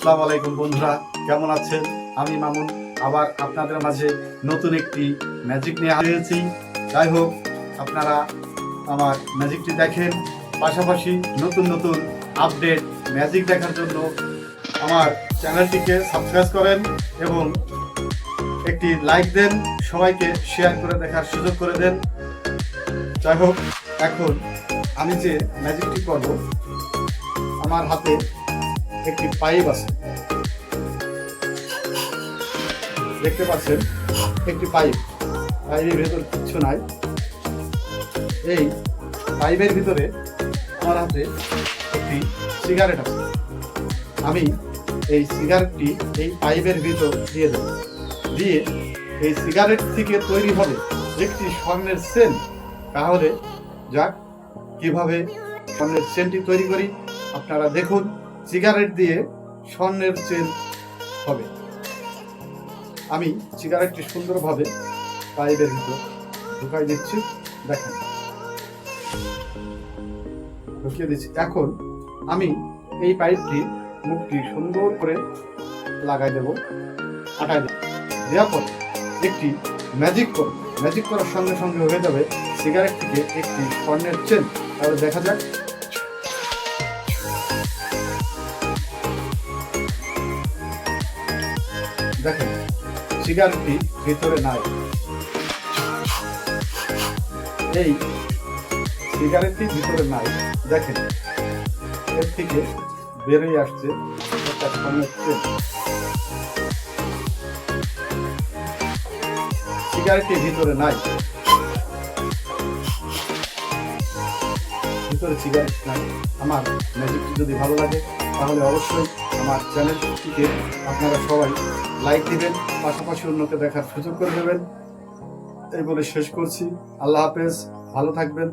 আসসালামু আলাইকুম বন্ধুরা, কেমন আছেন? আমি মামুন, আবার আপনাদের মাঝে নতুন একটি ম্যাজিক নিয়ে হারিয়েছি যাই হোক, আপনারা আমার ম্যাজিকটি দেখেন, পাশাপাশি নতুন নতুন আপডেট ম্যাজিক দেখার জন্য আমার চ্যানেলটিকে সাবস্ক্রাইব করেন এবং একটি লাইক দেন, সবাইকে শেয়ার করে দেখার সুযোগ করে দেন। যাই হোক, এখন আমি যে ম্যাজিকটি করব, আমার হাতে একটি পাইপ আছে। দেখতে পাচ্ছেন, একটি পাইপ। পাইপের ভেতর কিচ্ছু নাই। এই পাইপের ভিতরে আমার হাতে একটি সিগারেট আছে। আমি এই সিগারেটটি এই পাইপের ভিতর দিয়ে দেব। দিয়ে এই সিগারেট থেকে তৈরি হবে একটি স্বর্ণের সেন তাহলে যাক, কীভাবে স্বর্ণের সেনটি তৈরি করি, আপনারা দেখুন। সিগারেট দিয়ে স্বর্ণের চেন হবে। আমি সিগারেটটি সুন্দরভাবে পাইপের ভিতর ঢুকাই দিচ্ছি, দেখেন। ঢুকিয়ে দিচ্ছি। এখন আমি এই পাইপটি মুখটি সুন্দর করে লাগাই দেব, আটাই দেব। দেওয়ার পর একটি ম্যাজিক করব ম্যাজিক করার সঙ্গে সঙ্গে হয়ে যাবে সিগারেট থেকে একটি স্বর্ণের চেন। তাহলে দেখা যাক দেখেন সিগারেটটি ভিতরে নাই। এই সিগারেটটি ভিতরে নাই। দেখেন, এর থেকে বেরিয়ে আসছে একটা চেন সিগারেটটি ভিতরে নাই। ভিতরে সিগারেট নাই আমার ম্যাজিকটি যদি ভালো লাগে, তাহলে অবশ্যই আমার চ্যানেলটিকে আপনারা সবাই লাইক দেবেন, পাশাপাশি অন্যকে দেখার সুযোগ করে দেবেন। এই বলে শেষ করছি। আল্লাহ হাফেজ, ভালো থাকবেন।